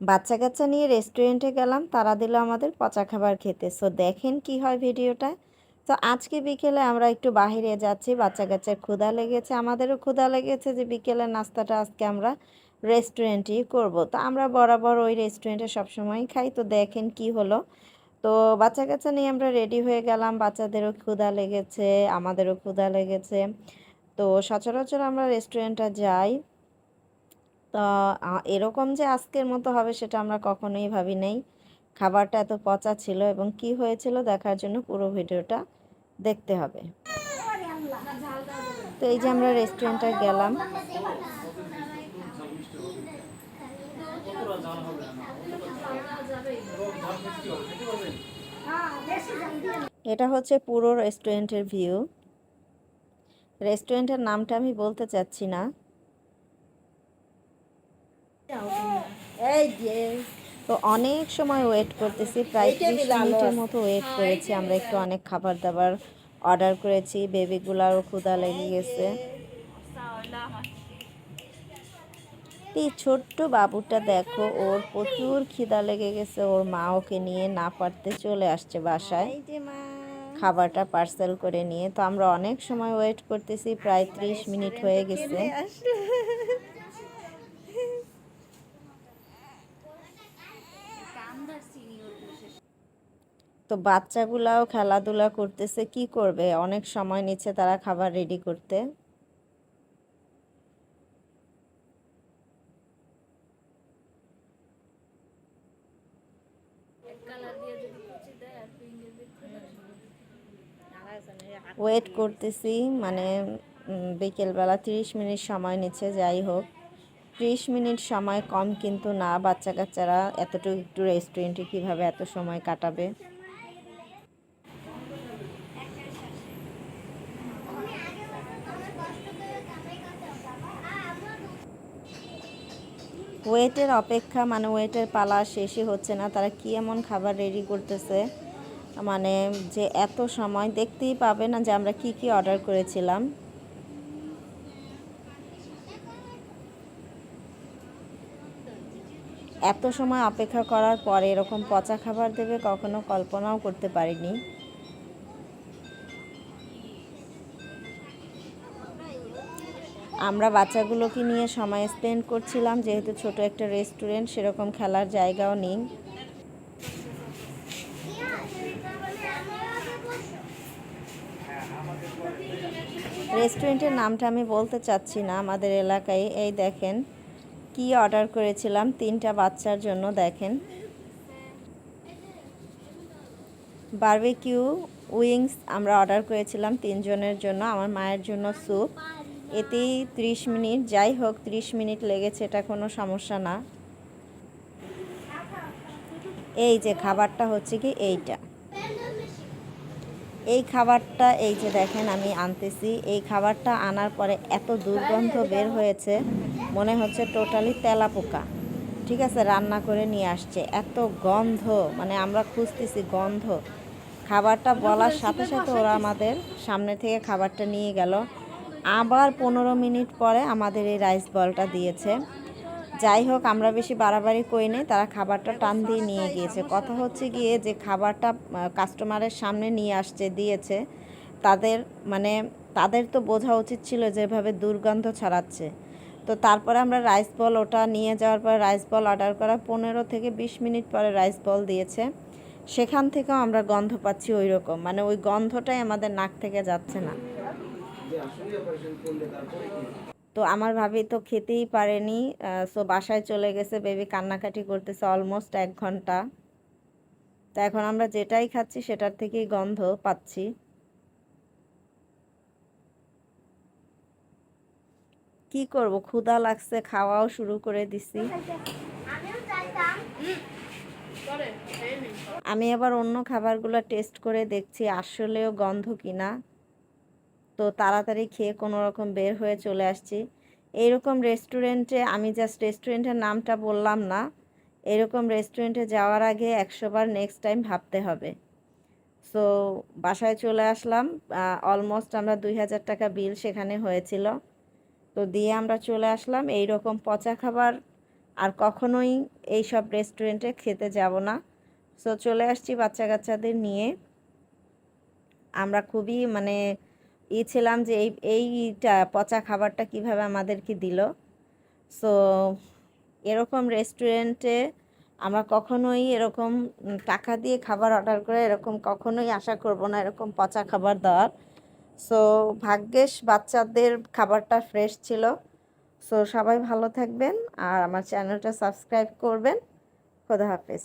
বাচ্চা কাচ্চা নিয়ে রেস্টুরেন্টে গেলাম, তারা দিল আমাদের পচা খাবার খেতে। সো দেখেন কি হয় ভিডিওটা তো আজকে বিকেলে আমরা একটু বাইরে যাচ্ছি বাচ্চা কাচ্চার ক্ষুধা লেগেছে, আমাদেরও ক্ষুধা লেগেছে যে বিকেলের নাস্তাটা আজকে আমরা রেস্টুরেন্টেই করব। তো আমরা বরাবর ওই রেস্টুরেন্টে সবসময়ই খাই। তো দেখেন কি হলো। তো বাচ্চা কাচ্চা নিয়ে আমরা রেডি হয়ে গেলাম, বাচ্চাদেরও ক্ষুধা লেগেছে, আমাদেরও ক্ষুধা লেগেছে। তো সচরাচর আমরা রেস্টুরেন্টটা যাই। তা এরকম যে আজকের মতো হবে সেটা আমরা কখনোই ভাবি নাই। খাবারটা এত পচা ছিল এবং কি হয়েছিল দেখার জন্য পুরো ভিডিওটা দেখতে হবে। তো এই যে আমরা রেস্টুরেন্টে গেলাম। এটা হচ্ছে পুরো রেস্টুরেন্টের ভিউ। রেস্টুরেন্টের নামটা আমি বলতে চাচ্ছি না। তো অনেক সময় ওয়েট করতেছি প্রায় ত্রিশ মিনিটের মতো ওয়েট করেছি। আমরা একটু অনেক খাবার দাবার অর্ডার করেছি বেবিগুলারও ক্ষুধা লেগে গেছে। এই ছোট্ট বাবুটা দেখো ওর প্রচুর খিদা লেগে গেছে। ওর মা ওকে নিয়ে না পারতে চলে আসছে বাসায়। খাবারটা পার্সেল করে নিয়ে। তো আমরা অনেক সময় ওয়েট করতেছি প্রায় ত্রিশ মিনিট হয়ে গেছে। তো বাচ্চাগুলাও খেলাধুলা করতেছে, কি করবে? অনেক সময় নিচ্ছে তারা খাবার রেডি করতে। ওয়েট করতেছি মানে বিকেলবেলা তিরিশ মিনিট সময় নিচ্ছে, যাই হোক। ত্রিশ মিনিট সময় কম কিন্তু না বাচ্চা কাচ্চারা এতটুকু একটু রেস্টুরেন্টে কীভাবে এত সময় কাটাবে? ওয়েটের অপেক্ষা মানে ওয়েটের পালা শেষই হচ্ছে না। তারা কি এমন খাবার রেডি করতেছে? মানে যে এত সময় দেখতেই পাবে না যে আমরা কি কি অর্ডার করেছিলাম। এত সময় অপেক্ষা করার পরে এরকম পচা খাবার দেবে কখনো কল্পনাও করতে পারিনি। আমরা বাচ্চাগুলোকে নিয়ে সময় স্পেন্ড করছিলাম, যেহেতু ছোট একটা রেস্টুরেন্ট সেরকম খেলার জায়গাও নেই। রেস্টুরেন্টের নামটা আমি বলতে চাচ্ছি না, আমাদের এলাকায়। এই দেখেন, কি অর্ডার করেছিলাম, তিনটা বাচ্চার জন্য দেখেন। বারবিকিউ উইংস আমরা অর্ডার করেছিলাম তিনজনের জন্য, আমার মায়ের জন্য স্যুপ এতেই ত্রিশ মিনিট, যাই হোক ত্রিশ মিনিট লেগেছে, এটা কোনো সমস্যা না। এই যে খাবারটা হচ্ছে কি এইটা। এই খাবারটা, এই যে দেখেন আমি আনতেছি। এই খাবারটা আনার পরে এত দুর্গন্ধ বের হয়েছে, মনে হচ্ছে টোটালি তেলা পোকা ঠিক আছে, রান্না করে নিয়ে আসছে। এত গন্ধ মানে আমরা খুঁজতেছি গন্ধ। খাবারটা বলার সাথে সাথে ওরা আমাদের সামনে থেকে খাবারটা নিয়ে গেল। আবার পনেরো মিনিট পরে আমাদের এই রাইস বলটা দিয়েছে। যাই হোক, আমরা বেশি বাড়াবাড়ি করি নাই, তারা খাবারটা টান দিয়ে নিয়ে গিয়েছে। কথা হচ্ছে গিয়ে যে খাবারটা কাস্টমারের সামনে নিয়ে আসছে, দিয়েছে, তাদের মানে তাদের তো বোঝা উচিত ছিল যেভাবে দুর্গন্ধ ছড়াচ্ছে। তো তারপরে আমরা রাইস বল ওটা নিয়ে যাওয়ার পর রাইস বল অর্ডার করা পনেরো থেকে বিশ মিনিট পরে রাইস বল দিয়েছে। সেখান থেকেও আমরা গন্ধ পাচ্ছি ওই রকম মানে ওই গন্ধটাই আমাদের নাক থেকে যাচ্ছে না। তো আমার ভাবি তো খেতেই পারেনি সো বাসায় চলে গেছে বেবি কান্নাকাটি করতেছে অলমোস্ট এক ঘণ্টা। তো এখন আমরা যেটাই খাচ্ছি সেটার থেকেই গন্ধ পাচ্ছি। কি করব, ক্ষুধা লাগছে, খাওয়াও শুরু করে দিছি। আমি আবার অন্য খাবারগুলো টেস্ট করে দেখছি আসলেও গন্ধ কিনা। তো তাড়াতাড়ি খেয়ে কোনো রকম বের হয়ে চলে আসছি। এইরকম রেস্টুরেন্টে আমি জাস্ট রেস্টুরেন্টের নামটা বললাম না। এরকম রেস্টুরেন্টে যাওয়ার আগে একশোবার নেক্সট টাইম ভাবতে হবে। সো বাসায় চলে আসলাম অলমোস্ট আমরা দুই হাজার টাকা বিল সেখানে হয়েছিল। তো দিয়ে আমরা চলে আসলাম এই রকম পচা খাবার আর কখনোই এই সব রেস্টুরেন্টে খেতে যাব না। সো চলে আসছি বাচ্চা কাচ্চাদের নিয়ে। আমরা খুবই মানে ই ছিলাম যে এই, এইটা পচা খাবারটা কীভাবে আমাদেরকে দিল। সো এরকম রেস্টুরেন্টে আমরা কখনোই এরকম টাকা দিয়ে খাবার অর্ডার করে এরকম কখনোই আশা করব না এরকম পচা খাবার দেওয়ার। সো ভাগ্যেশ বাচ্চাদের খাবারটা ফ্রেশ ছিল। সো সবাই ভালো থাকবেন আর আমার চ্যানেলটা সাবস্ক্রাইব করবেন। খোদা হাফেজ।